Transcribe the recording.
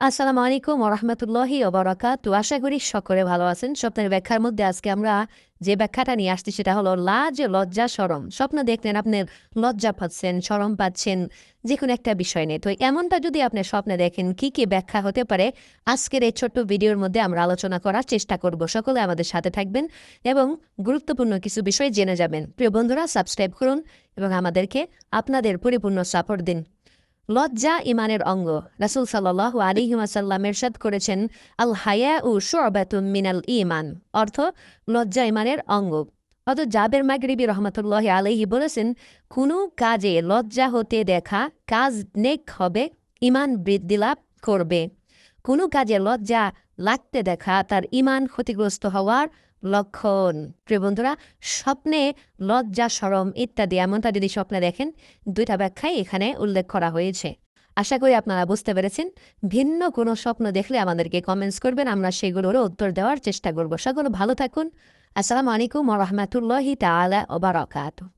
আসসালামু আলাইকুম ওরহমতুল্লাহি ওবরাকাত আশা করি সকলে ভালো আছেন। স্বপ্নের ব্যাখ্যার মধ্যে আজকে আমরা যে ব্যাখ্যাটা নিয়ে আসছি সেটা হলো, লাজ, লজ্জা সরম স্বপ্ন দেখলেন আপনার লজ্জা পাচ্ছেন সরম পাচ্ছেন যে কোনো একটা বিষয় নিয়ে। তো এমনটা যদি আপনি স্বপ্নে দেখেন, কি কি ব্যাখ্যা হতে পারে? আজকের এই ছোট্ট ভিডিওর মধ্যে আমরা আলোচনা করার চেষ্টা করব। সকলে আমাদের সাথে থাকবেন এবং গুরুত্বপূর্ণ কিছু বিষয় জেনে যাবেন। প্রিয় বন্ধুরা, সাবস্ক্রাইব করুন এবং আমাদেরকে আপনাদের পরিপূর্ণ সাপোর্ট দিন। লজ্জা ইমানের অঙ্গ। রাসুল সাল্লাহ আলিহিমাসাল্লাম এরশাদ করেছেন, আল হায়া উ শোয়াবাতুম মিনাল ইমান অর্থ লজ্জা ইমানের অঙ্গ। অত জাবের মাগরিবি রহমতুল্লাহ আলহি বলেছেন, কোনো কাজে লজ্জা হতে দেখা, কাজ নেক হবে ইমান বৃদ্ধি লাভ করবে। কোনো কাজে লজ্জা লাগতে দেখা, তার ইমান ক্ষতিগ্রস্ত হওয়ার লক্ষণ। প্রিয় বন্ধুরা, স্বপ্নে লজ্জা, সরম ইত্যাদি এমনটা যদি স্বপ্নে দেখেন, দুইটা ব্যাখ্যাই এখানে উল্লেখ করা হয়েছে। আশা করি আপনারা বুঝতে পেরেছেন। ভিন্ন কোনো স্বপ্ন দেখলে আমাদেরকে কমেন্টস করবেন, আমরা সেগুলোরও উত্তর দেওয়ার চেষ্টা করব। সকল ভালো থাকুন। আসসালামু আলাইকুম রহমতুল্লাহ তালা ওবরাকাতু